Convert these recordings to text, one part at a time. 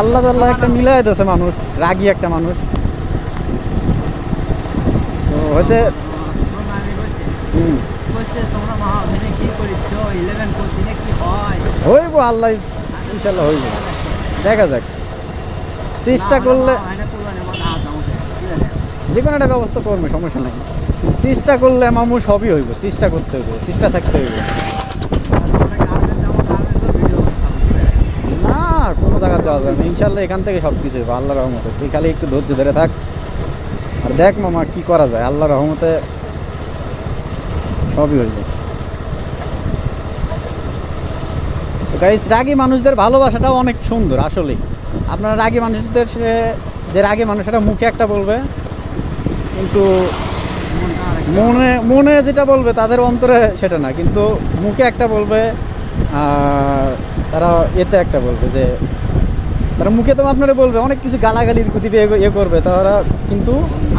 আল্লাহ আল্লাহ একটা মিলাই দিয়েছে মানুষ, রাগী একটা মানুষ। তো হইব আল্লাহ ইনশাল্লাহ হইব। দেখা যাক। চেষ্টা করলে যে কোনো একটা ব্যবস্থা করবে, সমস্যা নাই। চেষ্টা করলে মামু সবই হইব, চেষ্টা করতে হইব, চেষ্টা থাকতে হইব না কোনো জায়গায় যাওয়া যাবে ইনশাল্লাহ এখান থেকে সব কিছু হইব আল্লাহ রহমতে। তুই খালি একটু ধৈর্য ধরে থাক। আর দেখ মামা কি করা যায় আল্লাহ রহমতে সবই তো গাইস রাগী মানুষদের ভালোবাসাটাও অনেক সুন্দর, আসলেই। আপনারা রাগী মানুষদের যে রাগী মানুষ সেটা মুখে একটা বলবে, কিন্তু মনে মনে যেটা বলবে তাদের অন্তরে সেটা না, কিন্তু মুখে একটা বলবে তারা এতে একটা বলবে যে তারা মুখে তো আপনারা বলবে, অনেক কিছু গালাগালি দিবে ইয়ে করবে তারা কিন্তু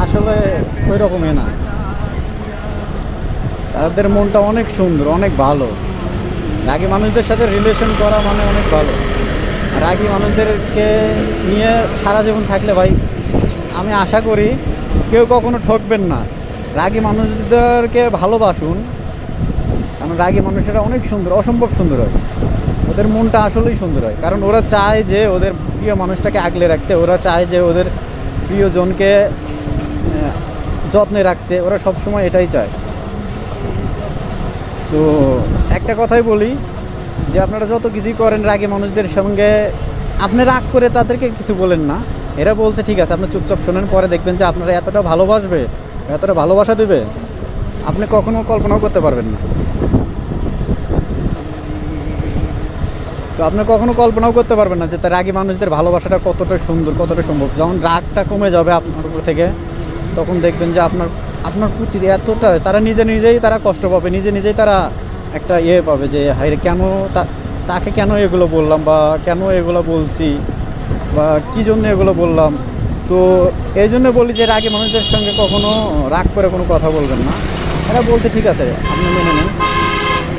আসলে ওই রকমই না। তাদের মনটা অনেক সুন্দর, অনেক ভালো। রাগী মানুষদের সাথে রিলেশন করা মানে অনেক ভালো। রাগী মানুষদেরকে নিয়ে সারা জীবন থাকলে ভাই, আমি আশা করি কেউ কখনো ঠকবেন না। রাগী মানুষদেরকে ভালোবাসুন, কারণ রাগী মানুষেরা অনেক সুন্দর, অসম্ভব সুন্দর হয়। ওদের মনটা আসলেই সুন্দর হয়। কারণ ওরা চায় যে ওদের প্রিয় মানুষটাকে আগলে রাখতে, ওরা চায় যে ওদের প্রিয়জনকে যত্নে রাখতে, ওরা সবসময় এটাই চায়। তো একটা কথাই বলি যে আপনারা যত কিছুই করেন রাগে মানুষদের সঙ্গে, আপনি রাগ করে তাদেরকে কিছু বলেন না। এরা বলছে, ঠিক আছে, আপনি চুপচাপ শোনেন, পরে দেখবেন যে আপনারা এতটা ভালোবাসবে, এতটা ভালোবাসা দেবে, আপনি কখনো কল্পনাও করতে পারবেন না। তো আপনি কখনো কল্পনাও করতে পারবেন না যে তার রাগী মানুষদের ভালোবাসাটা কতটা সুন্দর, কতটা সম্ভব। যখন রাগটা কমে যাবে আপনার উপর থেকে, তখন দেখবেন যে আপনার আপনার প্রতি এতটা, তারা নিজে নিজেই তারা কষ্ট পাবে, নিজে নিজেই তারা একটা ইয়ে পাবে যে হাই কেন তাকে কেন এগুলো বললাম বা কেন এগুলো বলছি বা কী জন্য এগুলো বললাম? তো এই জন্য বলি যে, রাগে মানুষদের সঙ্গে কখনো রাগ করে কোনো কথা বলবেন না। এরা বলছে, ঠিক আছে, আপনি মেনে নেন।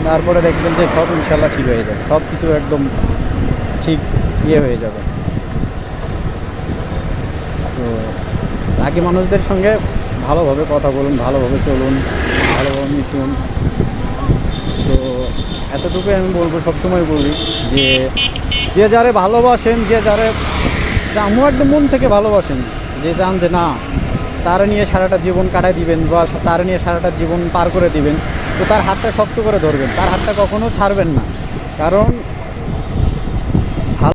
তারপরে দেখবেন যে সব ইনশাল্লাহ ঠিক হয়ে যাবে। সব কিছু একদম ঠিক ইয়ে হয়ে যাবে। তো বাকি মানুষদের সঙ্গে ভালোভাবে কথা বলুন, ভালোভাবে চলুন, ভালোভাবে মিশুন। তো এতটুকুই আমি বলব, সবসময় বলি যে যে যারে ভালোবাসেন, যে যারে আমিও একদম মন থেকে ভালোবাসেন, যে চান যে না, তারা নিয়ে সারাটা জীবন কাটায় দিবেন বা তারা নিয়ে সারাটা জীবন পার করে দিবেন। তো তার হাতটা শক্ত করে ধরবেন। তার হাতটা কখনো ছাড়বেন না। কারণ